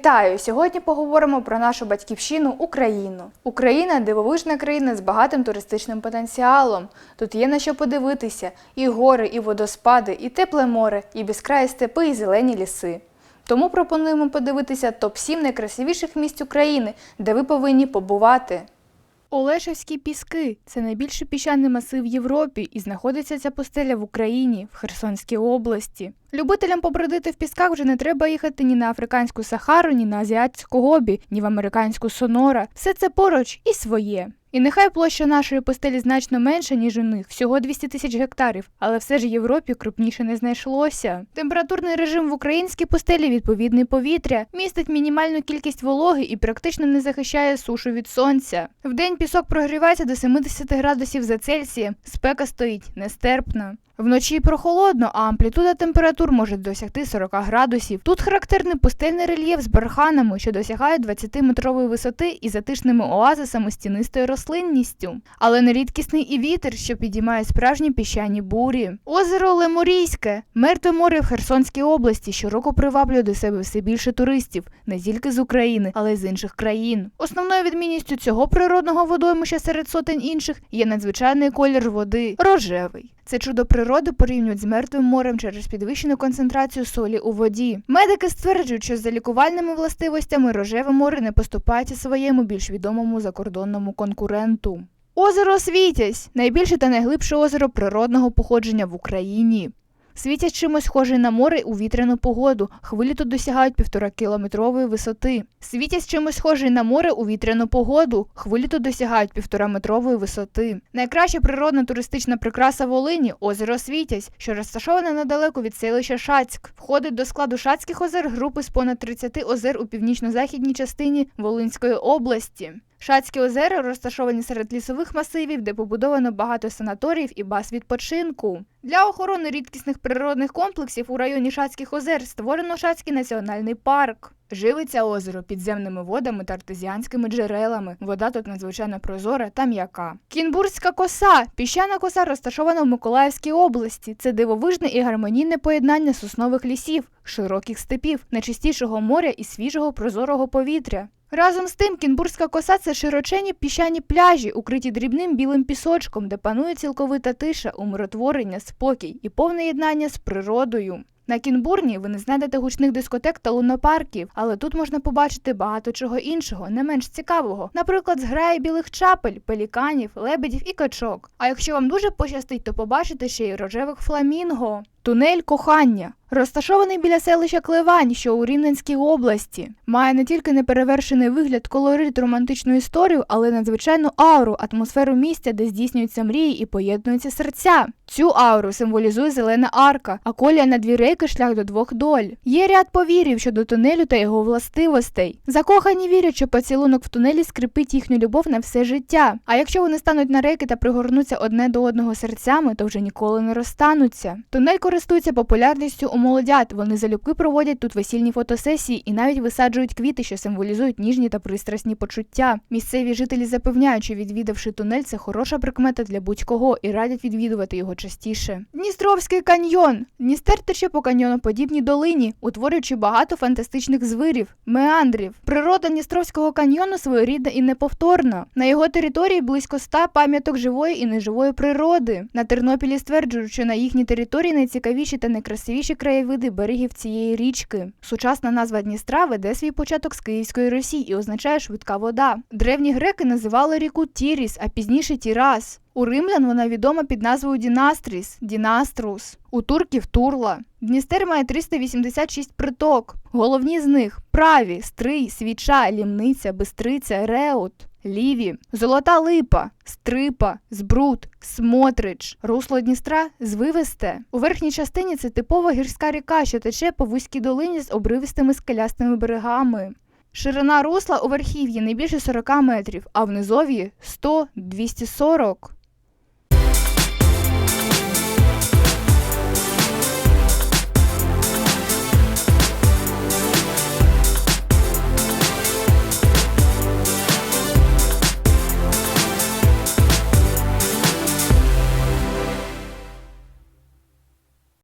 Вітаю! Сьогодні поговоримо про нашу батьківщину Україну. Україна дивовижна країна з багатим туристичним потенціалом. Тут є на що подивитися: і гори, і водоспади, і тепле море, і безкраї степи, і зелені ліси. Тому пропонуємо подивитися топ-7 найкрасивіших місць України, де ви повинні побувати. Олешевські піски це найбільший піщаний масив в Європі і знаходиться ця пустеля в Україні, в Херсонській області. Любителям побродити в пісках вже не треба їхати ні на африканську Сахару, ні на азіатську гобі, ні в американську Сонора. Все це поруч і своє. І нехай площа нашої пустелі значно менша, ніж у них, всього 200 тисяч гектарів, але все ж Європі крупніше не знайшлося. Температурний режим в українській пустелі відповідний повітря, містить мінімальну кількість вологи і практично не захищає сушу від сонця. Вдень пісок прогрівається до 70 градусів за Цельсієм, спека стоїть нестерпна. Вночі прохолодно, а амплітуда температур може досягти 40 градусів. Тут характерний пустельний рельєф з барханами, що досягають 20-метрової висоти і затишними оазисами з тінистою рослинністю. Але нерідкісний і вітер, що підіймає справжні піщані бурі. Озеро Лемурійське, мертве море в Херсонській області, щороку приваблює до себе все більше туристів, не тільки з України, але й з інших країн. Основною відмінністю цього природного водоймища серед сотень інших є надзвичайний колір води рожевий. Це чудо природи порівнюють з мертвим морем через підвищену концентрацію солі у воді. Медики стверджують, що за лікувальними властивостями рожеве море не поступається своєму більш відомому закордонному конкуренту. Озеро Світязь найбільше та найглибше озеро природного походження в Україні. Світязь чимось схожий на море у вітряну погоду. Хвилі тут досягають півтора кілометрової висоти. Світязь чимось схожий на море у вітряну погоду. Хвилі тут досягають півтора метрової висоти. Найкраща природна туристична прикраса Волині озеро Світязь, що розташоване недалеко від селища Шацьк. Входить до складу Шацьких озер групи з понад 30 озер у північно-західній частині Волинської області. Шацькі озера розташовані серед лісових масивів, де побудовано багато санаторіїв і баз відпочинку. Для охорони рідкісних природних комплексів у районі Шацьких озер створено Шацький національний парк. Живиться озеро підземними водами та артезіанськими джерелами. Вода тут надзвичайно прозора та м'яка. Кінбурзька коса. Піщана коса розташована в Миколаївській області. Це дивовижне і гармонійне поєднання соснових лісів, широких степів, нечистішого моря і свіжого прозорого повітря. Разом з тим, Кінбурзька коса це широчені піщані пляжі, укриті дрібним білим пісочком, де панує цілковита тиша, умиротворення, спокій і повне єднання з природою. На Кінбурні ви не знайдете гучних дискотек та лунопарків, але тут можна побачити багато чого іншого, не менш цікавого. Наприклад, зграї білих чапель, пеліканів, лебедів і качок. А якщо вам дуже пощастить, то побачите ще й рожевих фламінго. Тунель кохання. Розташований біля селища Клевань, що у Рівненській області, має не тільки неперевершений вигляд, колорит романтичну історію, але надзвичайну ауру, атмосферу місця, де здійснюються мрії і поєднуються серця. Цю ауру символізує зелена арка, а колія на дві рейки шлях до двох доль. Є ряд повірів щодо тунелю та його властивостей. Закохані вірять, що поцілунок в тунелі скрипить їхню любов на все життя. А якщо вони стануть на рейки та пригорнуться одне до одного серцями, то вже ніколи не розстануться. Тунель користується популярністю у молодят. Вони залюбки проводять тут весільні фотосесії і навіть висаджують квіти, що символізують ніжні та пристрасні почуття. Місцеві жителі запевняють, що відвідавши тунель, це хороша прикмета для будь-кого і радять відвідувати його частіше. Дністровський каньйон. Дністер тече по каньйоноподібній долині, утворюючи багато фантастичних звирів, меандрів. Природа Дністровського каньйону своєрідна і неповторна. На його території близько ста пам'яток живої і неживої природи. На Тернопілі стверджують, що на їхній території найцікавіші та найкрасивіші краєвиди берегів цієї річки. Сучасна назва Дністра веде свій початок з Київської Росії і означає швидка вода. Древні греки називали ріку Тіріс, а пізніше Тірас. У римлян вона відома під назвою Дінастріс, Дінаструс. У турків Турла. Дністер має 386 приток. Головні з них праві, стрий, свіча, лімниця, бистриця, реут. Ліві, золота липа, стрипа, збруд, смотрич, русло Дністра звивисте. У верхній частині це типова гірська ріка, що тече по вузькій долині з обривистими скелястими берегами. Ширина русла у верхів'ї не більше 40 метрів, а в низов'ї 100-240.